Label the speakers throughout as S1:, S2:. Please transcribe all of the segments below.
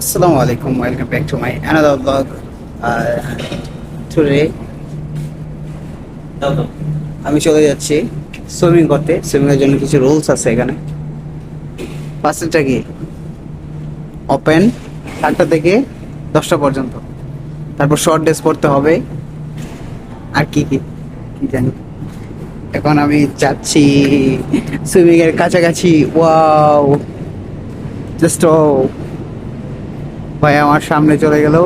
S1: Assalamu আলাইকুম back to my another vlog. Uh, today আমি চলে যাচ্ছি সুইমিং করতে। সুইমিং এর জন্য কিছু রুলস আছে এখানে। ফার্স্টটা কি? ওপেন সাতটা থেকে দশটা পর্যন্ত। তারপর শর্ট ড্রেস পরতে হবে। আর কি কি? কি জানি। এখন আমি যাচ্ছি সুইমিং এর কাছাকাছি। ওয়াও জাস্ট ভাই আমার সামনে চলে গেল।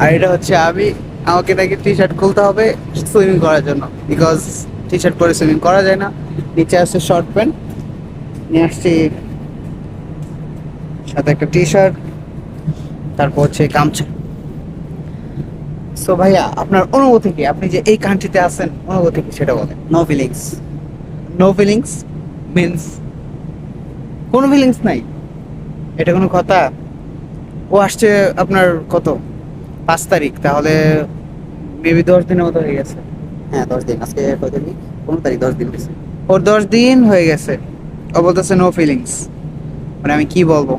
S1: আর এটা হচ্ছে আমি, আমাকে নাকি টি শার্ট খুলতে হবে সুইমিং করার জন্য। বিকজ টি শার্ট পরে সুইমিং করা যায় না। নিচে আসছে শর্ট প্যান্ট নিয়ে আসছি সাথে একটা টি শার্ট তারপর হচ্ছে গামছা। সো ভাইয়া, আপনার অনুভূতি কি? আপনি যে এই কান্ট্রিতে আছেন, অনুভূতি কি সেটা বলেন?
S2: No feelings
S1: no feelings means কোনো ফিলিংস নাই। এটা কোনো কথা? ও আসছে আপনার কত? পাঁচ তারিখ তাহলে মেবি দশ দিনের মতো হয়ে গেছে।
S2: হ্যাঁ দশ দিন। আজকে কয় তারিখ পনেরো তারিখ দশ দিন হয়েছে।
S1: ওর দশ দিন হয়ে গেছে। ও বলতেছে নো ফিলিংস মানে আমি কি বলব?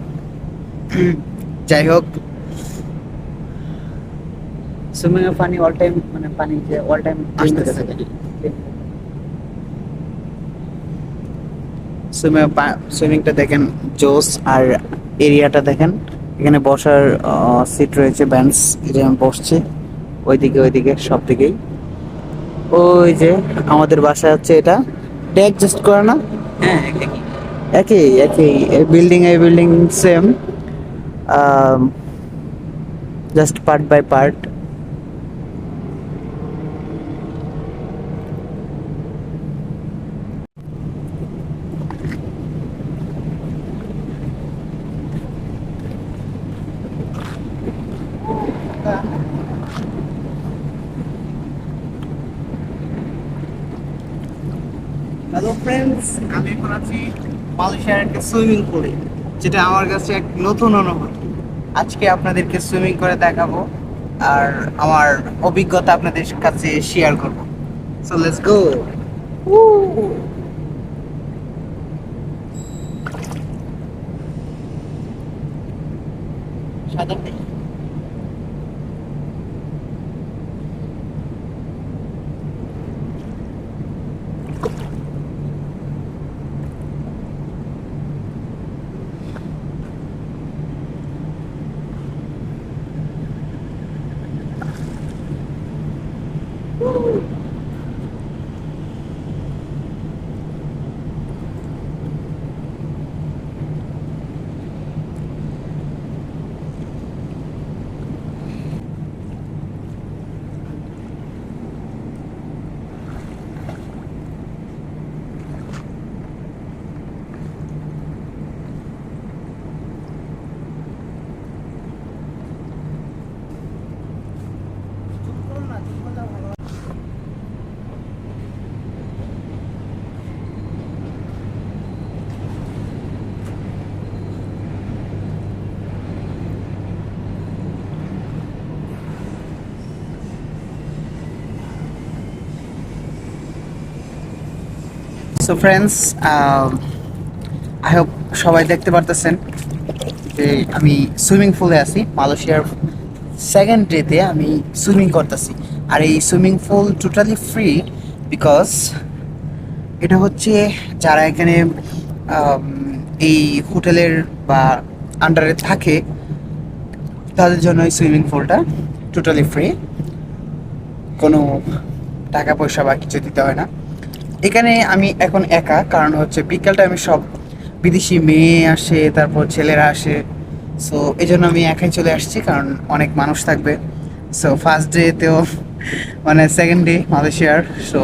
S1: যাই হোক। সুইমিং এর পানি অল টাইম মানে পানি যে অল টাইম
S2: আসতেছে। থাকে।
S1: সুইমিং সুইমিংটা দেখেন জোস আর এরিয়াটা দেখেন। এখানে বসার সিট রয়েছে বেঞ্চ যে আমি বসছি। ওইদিকে ওইদিকে সব দিকেই ওই যে আমাদের বাসা হচ্ছে এটা। এটা অ্যাডজাস্ট করে না?
S2: হ্যাঁ একই।
S1: একই একই। বিল্ডিং এই building same just part by part hello friends আমি এখন আছি মালয়েশিয়ার একটা সুইমিং পুলে, যেটা আমার কাছে এক নতুন অনুভূতি। আজকে আপনাদেরকে সুইমিং করে দেখাবো আর আমার অভিজ্ঞতা আপনাদের কাছে শেয়ার করব। সো লেটস গো সাদা সো ফ্রেন্ডস আই হোপ সবাই দেখতে পারতেছেন যে আমি সুইমিং পুলে আছি মালয়েশিয়ার সেকেন্ড ডেতে আমি সুইমিং করতেছি। আর এই swimming pool totally free because এটা হচ্ছে যারা এখানে um, এই হোটেলের বা আন্ডারে থাকে তাদের জন্য এই সুইমিং পুলটা টোটালি ফ্রি কোনো টাকা পয়সা বা কিছু দিতে হয় না। এখানে আমি এখন একা, কারণ হচ্ছে বিকাল টাইমে সব বিদেশি মেয়ে আসে, তারপর ছেলেরা আসে। সো এই জন্য আমি একাই চলে আসছি, কারণ অনেক মানুষ থাকবে। সো ফার্স্ট ডেতেও মানে সেকেন্ড ডে মালয়েশিয়ার। সো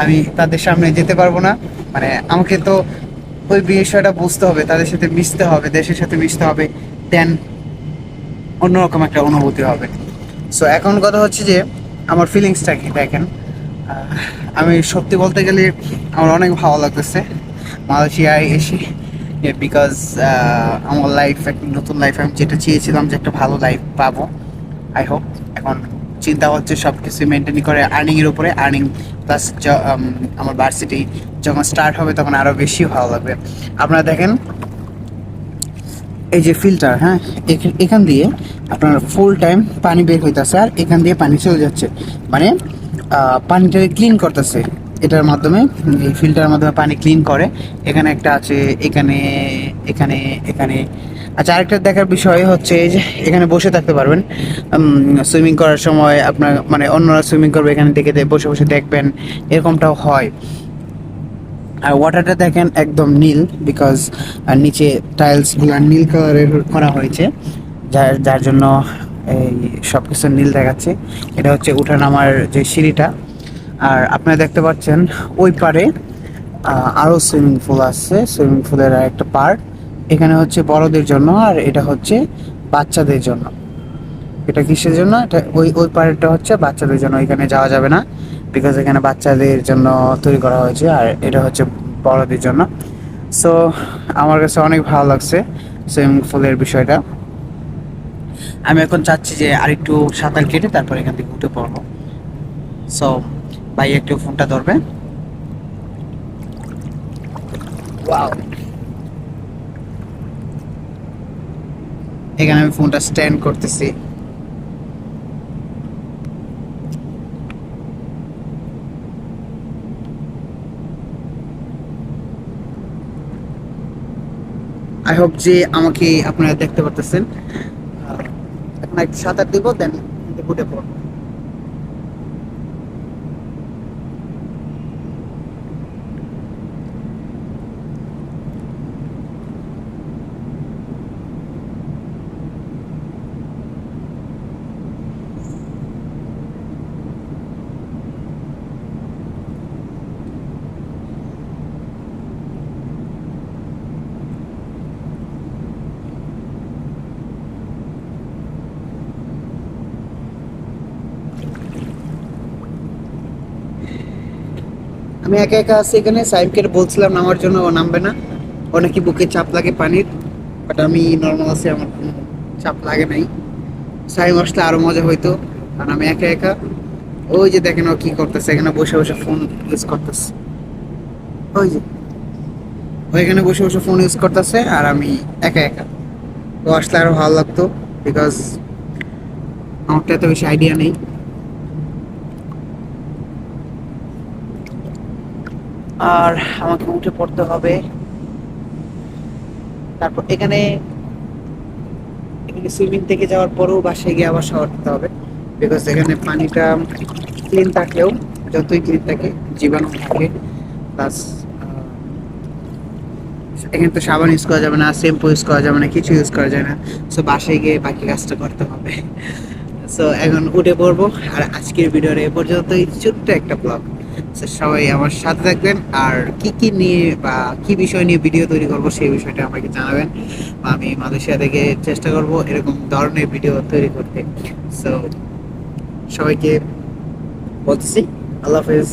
S1: আমি তাদের সামনে যেতে পারব না। মানে আমাকে তো ওই বিষয়টা বুঝতে হবে, তাদের সাথে মিশতে হবে, দেশের সাথে মিশতে হবে দেন অন্যরকম একটা অনুভূতি হবে। সো এখন কথা হচ্ছে যে, আমার ফিলিংসটা কি দেখেন? আমি সত্যি বলতে গেলে আমার অনেক ভালো লাগতেছে মালয়েশিয়ায় এসে বিকজ আমার লাইফ একটা নতুন লাইফ আমি যেটা চেয়েছিলাম যে একটা ভালো লাইফ পাবো আই হোপ এখন চিন্তা হচ্ছে সব কিছু মেনটেন করে আর্নিংয়ের উপরে আর্নিং প্লাস আমার ভার্সিটি যখন স্টার্ট হবে তখন আরও বেশি ভালো লাগবে। আপনারা দেখেন, এই যে ফিল্টার হ্যাঁ এখ- এখান দিয়ে আপনার ফুল টাইম পানি বের হইতেছে আর এখান দিয়ে পানি চলে যাচ্ছে। মানে পানিটাকে ক্লিন করতেছে। এটার মাধ্যমে, এই ফিল্টারের মাধ্যমে পানি ক্লিন করে। এখানে একটা আছে, এখানে এখানে এখানে। আচ্ছা আরেকটা দেখার বিষয় হচ্ছে যে, এখানে বসে থাকতে পারবেন। সুইমিং করার সময় আপনার মানে অন্যরা সুইমিং করবে, এখানে দেখে বসে বসে দেখবেন, এরকমটাও হয়। আর ওয়াটারটা দেখেন একদম নীল বিকজ নিচে টাইলসগুলো নীল কালারের করা হয়েছে। যার যার জন্য এই সব কিছু নীল দেখাচ্ছে। এটা হচ্ছে উঠান আমার যে সিঁড়িটা। আর আপনারা দেখতে পাচ্ছেন, ওই পারে আরও সুইমিং পুল আছে। সুইমিং পুলের একটা পার্ট। এখানে হচ্ছে বড়দের জন্য, আর এটা হচ্ছে বাচ্চাদের জন্য। এটা কিসের জন্য? এটা ওই ওই পার্টটা হচ্ছে বাচ্চাদের জন্য। এখানে যাওয়া যাবে না বিকজ এখানে বাচ্চাদের জন্য তৈরি করা হয়েছে, আর এটা হচ্ছে বড়দের জন্য। সো আমার কাছে অনেক ভালো লাগছে সুইমিং পুলের বিষয়টা। আমি এখন চাচ্ছি যে আরেকটু সাঁতার কেটে তারপর এখান থেকে উঠে পড়ব। সো ভাই একটু ফোনটা ধরবে। এখানে আমি ফোনটা স্ট্যান্ড করতেছি। আই হোপ যে আমাকে আপনারা দেখতে পারতেছেন। একটু সাঁতার দিব দেন উঠে পড়ব। আমি একা একা আছি এখানে। সাহেবকে বলছিলাম নামার জন্য, ও নামবে না। ও নাকি বুকে চাপ লাগে পানির বাট আমি নর্মাল আছি, আমার কোনো চাপ লাগে নাই। সাহেব আসলে আরও মজা হইতো, কারণ আমি একা একা। ওই যে দেখেন ও কী করতেছে, এখানে বসে বসে ফোন ইউজ করতেছে। ওই যে, ও এখানে বসে বসে ফোন ইউজ করতেছে, আর আমি একা একা। ও আসলে আরও ভালো লাগতো বিকজ আমার তো এত বেশি আইডিয়া নেই। আর আমাকে উঠে পড়তে হবে। তারপর এখানে এখানে সুইমিং থেকে যাওয়ার পরেও বাসায় গিয়ে আবার শাওয়ার দিতে হবে। বিকজ এখানে পানিটা ক্লিন থাকলেও, যতই ক্লিন থাকে, জীবাণু থাকে প্লাস এখানে তো সাবান ইউজ করা যাবে না শ্যাম্পু ইউজ করা যাবে না, কিছু ইউজ করা যায় না। সো বাসায় গিয়ে বাকি কাজটা করতে হবে। সো এখন উঠে পড়ব। আর আজকের ভিডিওর এ পর্যন্তই। ছোট্ট একটা ব্লগ সবাই আমার সাথে থাকবেন। আর কি কি নিয়ে বা কি বিষয় নিয়ে ভিডিও তৈরি করব সেই বিষয়টা আমাকে জানাবেন। বা আমি মালয়েশিয়া থেকে চেষ্টা করব এরকম ধরনের ভিডিও তৈরি করতে। সো সবাইকে বলতেছি, আল্লাহ হাফেজ।